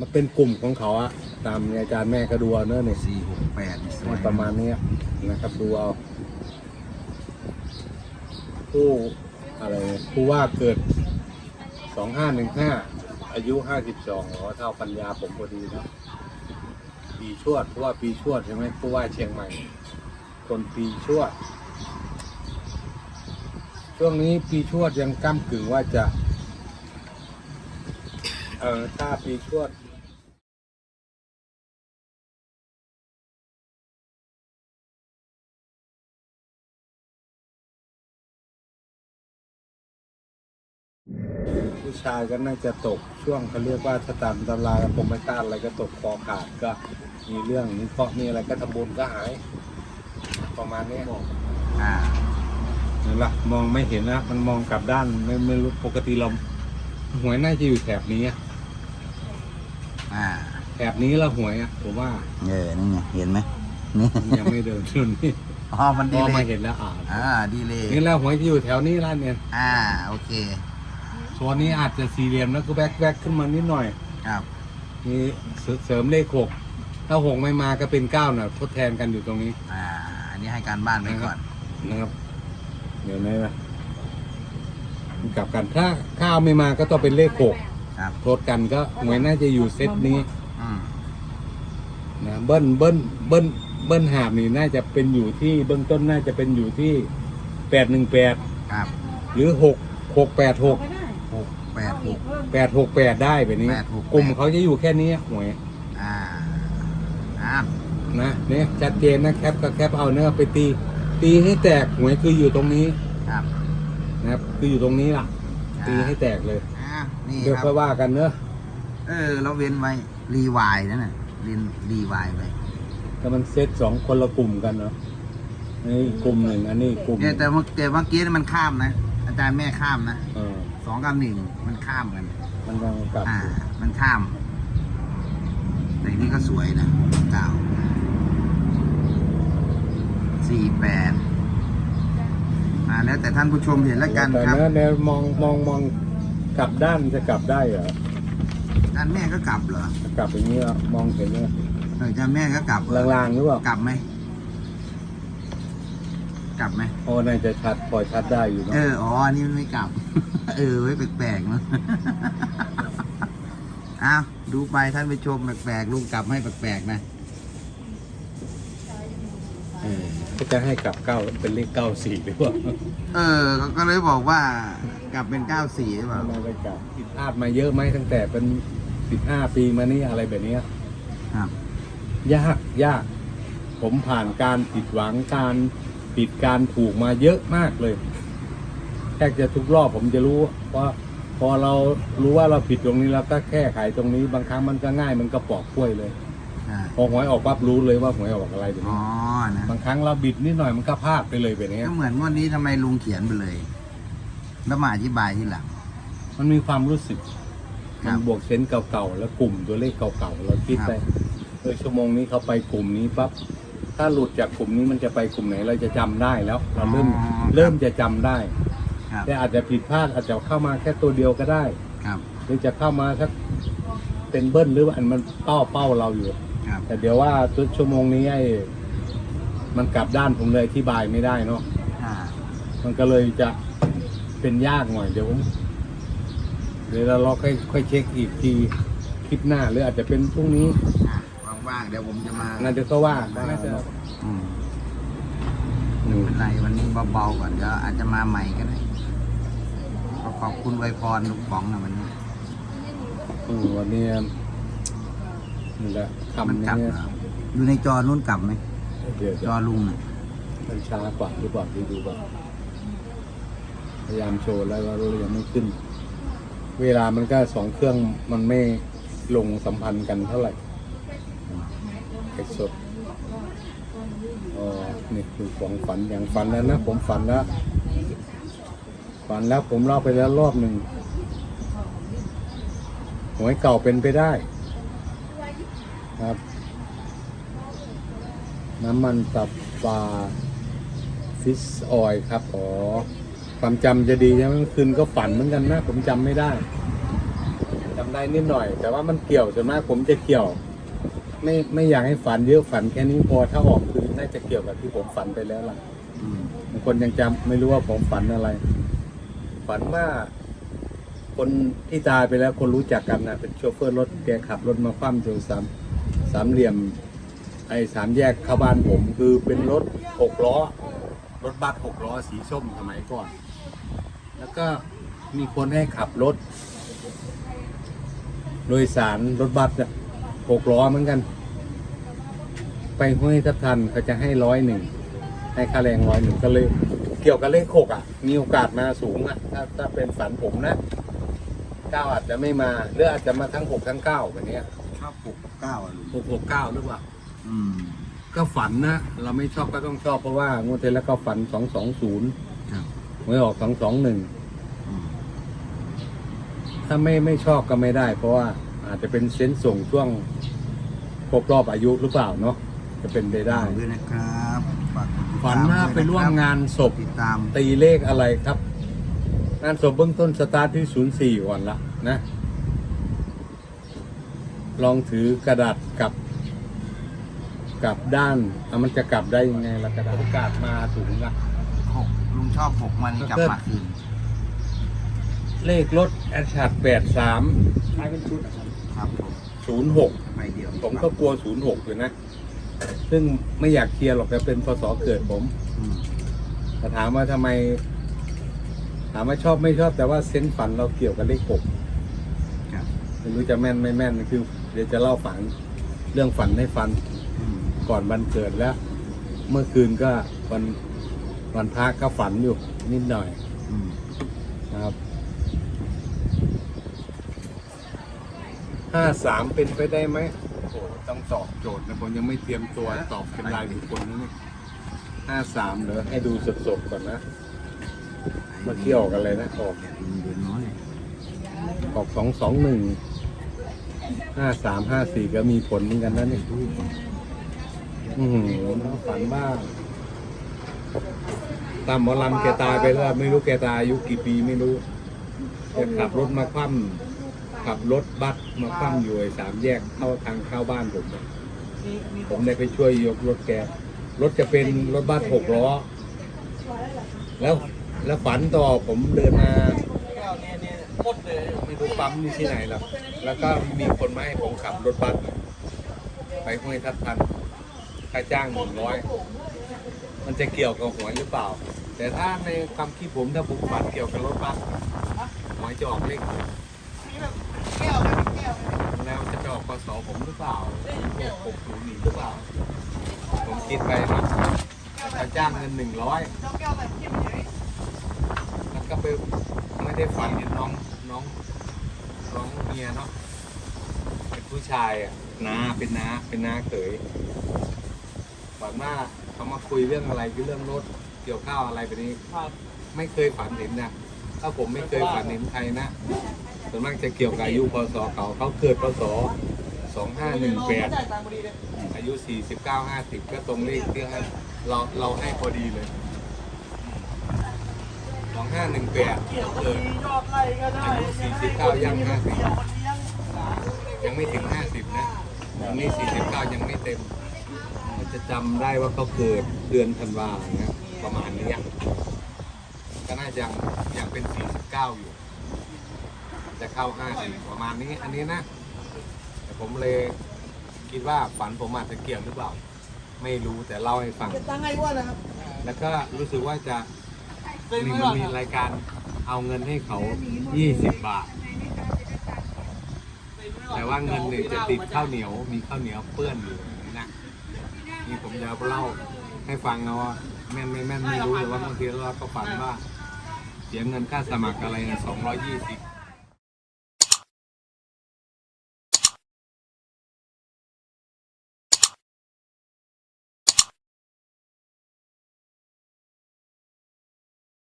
มันเป็นกลุ่มของเขาอะตามอาจารย์แม่ก็ดูเอาเนอะเนี่ยสี่หกแปดสวยประมาณเนี้ยนะครับดูเอาผู้อะไรเนี่ยผู้ว่าเกิดสองห้าหนึ่งห้าอายุห้าสิบสองอ๋อเท่าปัญญาผมพอดีเนอะปีชวดเพราะว่าปีชวดใช่ไหมผู้ว่าเชียงใหม่ คนปีชวด ช่วงนี้ปีชวดยังก้ากึ่งว่าจะ เออถ้าปีชวด ผู้ชายก็น่าจะตกช่วงเขาเรียกว่าถ้าตามตำราปมไม่ต้านอะไรก็ตกคอขาดก็มีเรื่องนี้เคราะห์มีอะไรก็ทำบุญก็หาย ประมาณนี้อ่านั่นละมองไม่เห็นนะมันมองกลับด้านไม่ไม่รู้ปกติเราหวยน่าจะอยู่แถบนี้อะอ่าแถบนี้ละหวยอะผมว่าเออนี่ไงเห็นไหมนี่ยังไม่เดินชุนนี่อ๋อมันพดีอเลมายเห็นแล้วอ่าอ่าดีเลยนี่แล้วหวยจะอยู่แถวนี้ร้านเนี่ย อ่าโอเค โซนนี้อาจจะสี่เหลี่ยมแล้วก็แบกแบกขึ้นมานิดหน่อยครับมีเสเสริมเลขหกถ้าหกไม่มาก็เป็นเก้าน่ะทดแทนกันอยู่ตรงนี้ อ่าอันนี้ให้การบ้านไปก่อนนะครับ เดี๋ยวนี้นะกลับกันถ้าข้าวไม่มาก็ต้องเป็นเลขหกครับทดกันก็หวยน่าจะอยู่เซตนี้อืมนะเบิ้ลเบิ้ลเบิ้ลเบิ้ลหาบนี่น่าจะเป็นอยู่ที่เบื้องต้นน่าจะเป็นอยู่ที่แปดหนึ่งแปดครับ หรือหกหกแปดหกหก แปดหก แปดหกแปดได้แบบนี้ 868 กลุ่มเขาจะอยู่แค่นี้หวยอ่าอ่านะเนี่ยชัดเจนนะแคปก็แคปเอาเนื้อไปตี ตีให้แตกหวยคืออยู่ตรงนี้ครับนะครับ คืออยู่ตรงนี้ล่ะ ตีให้แตกเลยอ่านี่เดี๋ยวคค่รัอบยว่ากันเนอะเออ เราเว้นไว้ รีวายนั่นน่ะเรียนรีวายไปแต่มันเซตสองคนละกลุ่มกันเนาะนี่กลุ่มหนึ่งอันนี้กลุ่มเนี่ยแต่เมื่อแต่เมื่อกี้นี่มันข้ามนะ อาจารย์แม่ข้ามนะ เออ สองกับหนึ่งมันข้ามกัน มันยังกลับอ่าอยู่มันข้าม แต่นี่ก็สวยนะเก้าสี่แปดอ่าแล้วแต่ท่านผู้ชมเห็นแล้วกันแต่ครับเนื้อเนื้อมองมองมองกลับด้านจะกลับได้เหรอท่านแม่ก็กลับเหรอจะกลับอย่างนี้เหรอมองเห็นไหมเออท่านแม่ก็กลับเหรอลางๆหรือเปล่ากลับไหม กลับไหมโอ้น่าจะชัดพอชัดได้อยู่เนาะเอออ๋ออันนี้มันไม่กลับ เออไว้ยแปลกๆเนอะอ้าวดูไปท่านผู้ชมแปลกๆลุงกลับให้แปลกๆนะเออก็จะให้กลับเก้าเป็นเลขเก้าสี่หรือเปล่าเออเขาก็เลยบอกว่ากลับเป็นเก้าสี่หรือเปล่าน่าจะกลับผิดพลาดมาเยอะไหมตั้งแต่เป็นสิบห้าปีมานี่อะไรแบบเนี้ย ครับ ยากยาก ผมผ่านการผิดหวังการ ผิดการถูกมาเยอะมากเลยแค่จะทุกรอบผมจะรู้ว่าพอเรารู้ว่าเราผิดตรงนี้เราก็แค่ไขตรงนี้ บางครั้งมันก็ง่ายมันก็ปอกกล้วยเลยอ่าพอหวยออกปั๊บรู้เลยว่าหวยออกอะไรแบบอ๋นี้อนะบางครั้งเราบิดนิดหน่อยมันก็พลาดไปเลยแบบนี้ก็เหมือนงวันนี้ทำไมลุงเขียนไปเลย แล้วมาอธิบายทีหลัง มันมีความรู้สึกครัมับนบวกเซนส์เก่าๆแล้วกลุ่มตัวเลขเก่าๆเราคิดครับ ไปเออชั่วโมงนี้เขาไปกลุ่มนี้ปั๊บ ถ้าหลุดจากกลุ่มนี้มันจะไปกลุ่มไหนเราจะจำได้แล้ว เราเริ่มอ๋อครับเริ่มจะจำได้ ครับ แต่อาจจะผิดพลาดอาจจะเข้ามาแค่ตัวเดียวก็ได้ ครับหรือจะเข้ามาสักเป็นเบิ้ลหรือว่าอันมันเป้าเป้าเราอยู่ ครับแต่เดี๋ยวว่าชั่วโมงนี้ไอ้มันกลับด้านผมเลยอธิบายไม่ได้เนาะอ่ามันก็เลยจะเป็นยากหน่อยเดี๋ยวผมเดี๋ยวเราค่อยค่อยเช็คอีกทีคลิปหน้าหรืออาจจะเป็นพรุ่งนี้ อะ ว่างๆเดี๋ยวผมจะมานั่นเดี๋ยวก็ว่าได้อืมอืมเป็นไรวันนี้เบาๆก่อนเดี๋ยวอาจจะมาใหม่ก็ได้ก็ขอบคุณไวยพรลุงป๋องนะวันนี้อืมวันนี้นี่แหละมันทำกลับเนี่ยเหรออยู่ในจอนู้นกลับไหมเดี๋ยวจจะอลุงน่ะมันช้ากว่าหรือเปล่าดูดูก่อนพยายามโชว์แล้วว่าเรายังไม่ขึ้น เวลามันก็สองเครื่องมันไม่ลงสัมพันธ์กันเท่าไหร่ไอ้ สดอ๋อนี่คือของฝันอย่างฝันแล้วนะผมฝันแล้วฝันแล้วผมเล่าไปแล้วรอบหนึ่งหวยเก่าเป็นไปได้ ครับ น้ำมันตับปลาฟิชออยครับอ๋อความจำจะดีใช่ไหมเมื่อคืนก็ฝันเหมือนกันนะ ผมจำไม่ได้จำได้นิดหน่อย แต่ว่ามันเกี่ยวส่วนมากผมจะเกี่ยว ไม่ไม่อยากให้ฝันเยอะฝันแค่นี้พอถ้าออกคือน่าจะเกี่ยวกับที่ผมฝันไปแล้วล่ะอืมบางคนยังจำไม่รู้ว่าผมฝันอะไร ฝันว่าคนที่ตายไปแล้วคนรู้จักกันนะเป็นโชเฟอร์รถแกขับรถมาคว่ำตรงสามสามเหลี่ยม ไอ้สามแยกเข้าบ้านผมคือเป็นรถหกล้อ รถบัสหกล้อสีส้มสมัยก่อน แล้วก็มีคนให้ขับรถ โดยสารรถบัสเนี่ย หกล้อเหมือนกัน ไปห้วยทับทันเขาจะให้ร้อยหนึ่งให้ค่าแรงร้อยหนึ่งก็เลย เกี่ยวกับเลขหกอะ มีโอกาสมาสูงอะถ้าถ้าเป็นฝันผมนะเก้าอาจจะไม่มาหรืออาจจะมาทั้งหกทั้งเก้าแบบเนี้ยชอบหกเก้าอะลุงหกหกเก้าหรือเปล่าอืม ก็ฝันนะเราไม่ชอบก็ต้องชอบเพราะว่างวดที่แล้วก็ฝันสองสองศูนย์ครับไม่ออกสองสองหนึ่ง อืมถ้าไม่ไม่ชอบก็ไม่ได้ เพราะว่า อาจจะเป็นเซนส์ส่งช่วงครบรอบอายุหรือเปล่าเนาะจะเป็นไปได้ฝากด้วยนะครับฝากกดติดตมฝันว่าไปร่วมงานศพติดตามตีเลขอะไรครับ งานศพเบื้องต้นสตาร์ทที่ศูนย์สี่ก่อนละนะ ลองถือกระดาษกลับกลับด้านเอามันจะกลับได้ยังไงล่ะกระดาษโอกาสมาถึงละหกลุงชอบหกมันกลับมาคืนเลขรถแอชชัดแปดสามใช้เป็นชุดอะ ครับครับผมศูนย์หกไปเดียวผมก็กลัวศูนย์หกอยู่นะ ซึ่งไม่อยากเคลียร์หรอกแต่เป็นพศเกิดผมอืมแต่ถามว่าทำไม ถามว่าชอบไม่ชอบแต่ว่าเซนส์ฝันเราเกี่ยวกับเลขหกครับไม่รู้จะแม่นไม่แม่นคือ เดี๋ยวจะเล่าฝันเรื่องฝันให้ฟันอืมก่อนวันเกิดแล้ว เมื่อคืนก็วันวันพักก็ฝันอยู่นิดหน่อยอืมนะครับ ห้าสามเป็นไปได้ไหมโอ้โหต้องตอบโจทย์นะผมยังไม่เตรียมตัวตอบเป็นรายบุคคลนะนี่ห้าสามเหรอให้ดูสดๆก่อนนะเมื่อกี้ออกอะไรนะออกเดือนน้อยออกสองสองหนึ่งห้าสามห้าสี่ก็มีผลเหมือนกันนะนี่อือหือฝันบ้างตามหมอลำแกตายไปแล้ว ไม่รู้แกตายอายุกี่ปีไม่รู้แกขับรถมาคว่ำ ขับรถบัสมาคว่ำอยู่ไอ้สามแยกเข้าทางเข้าบ้านผมอะผมได้ไปช่วยยกรถแกรถจะเป็นรถบัสหกล้อ แล้วแล้วฝันต่อผมเดินมาไม่รู้ปั๊มนี่ที่ไหนหรอกแล้วก็มีคนมาให้ผมขับรถบัสไปห้วยทับทันค่าจ้างหนึ่งร้อยมันจะเกี่ยวกับหวยหรือเปล่า แต่ถ้าในความคิดผมถ้าผมฝันเกี่ยวกับรถบัสหวยจะออกเลข แล้วจะไปออกพศผมหรือเปล่าหกศูนย์หรือเปล่า ผมคิดไปนะค่าจ้างเงินหนึ่งร้อยแล้วก็ไปไม่ได้ฝันเห็นน้องน้องน้องเมียเนาะ เป็นผู้ชายอะน้าเป็นน้าเป็นน้าเขยฝันว่าเขามาคุยเรื่องอะไรคือเรื่องรถเกี่ยวข้าวอะไรแบบนี้ครับไม่เคยฝันเห็นนะถ้าผมไม่เคยฝันเห็นใครนะ ส่วนมากจะเกี่ยวกับอายุพศเขาเขาเกิดพศสองห้าหนึ่งแปดอายุสี่สิบเก้าห้าสิบก็ตรงเลขที่ให้เราเราให้พอดีเลยสองห้าหนึ่งแปดเกี่ยวกับเกิดอายุ 49ย่าง50เกี่ยวคนเลี้ยงยังไม่ถึงห้าสิบนะยังนี่สี่สิบเก้ายังไม่เต็มมันจะจำได้ว่าเขาเกิดเดือนธันวาเนี่ยประมาณนี้ก็น่าจะยังยังเป็นสี่สิบเก้าอยู่ จะเข้าห้าสิบประมาณนี้ อันนี้นะ แต่ผมเลยคิดว่าฝันผมอาจจะเกี่ยวหรือเปล่า ไม่รู้แต่เล่าให้ฟังเก็บตังค์ให้อ้วนนะครับแล้วก็รู้สึกว่าจะเป็นมีไม่มัก่อนนมีครับรายการเอาเงินให้เขา 20 บาท แต่ว่าเงินเนี่ยจะติดข้าวเหนียว มีข้าวเหนียวเปื้อนอยู่นะ นี่ผมจะเล่าให้ฟังนะว่าแม่นไม่แม่นไม่รู้แต่ว่าบางทีเราก็ฝันว่า เสียเงินค่าสมัครอะไรนะ220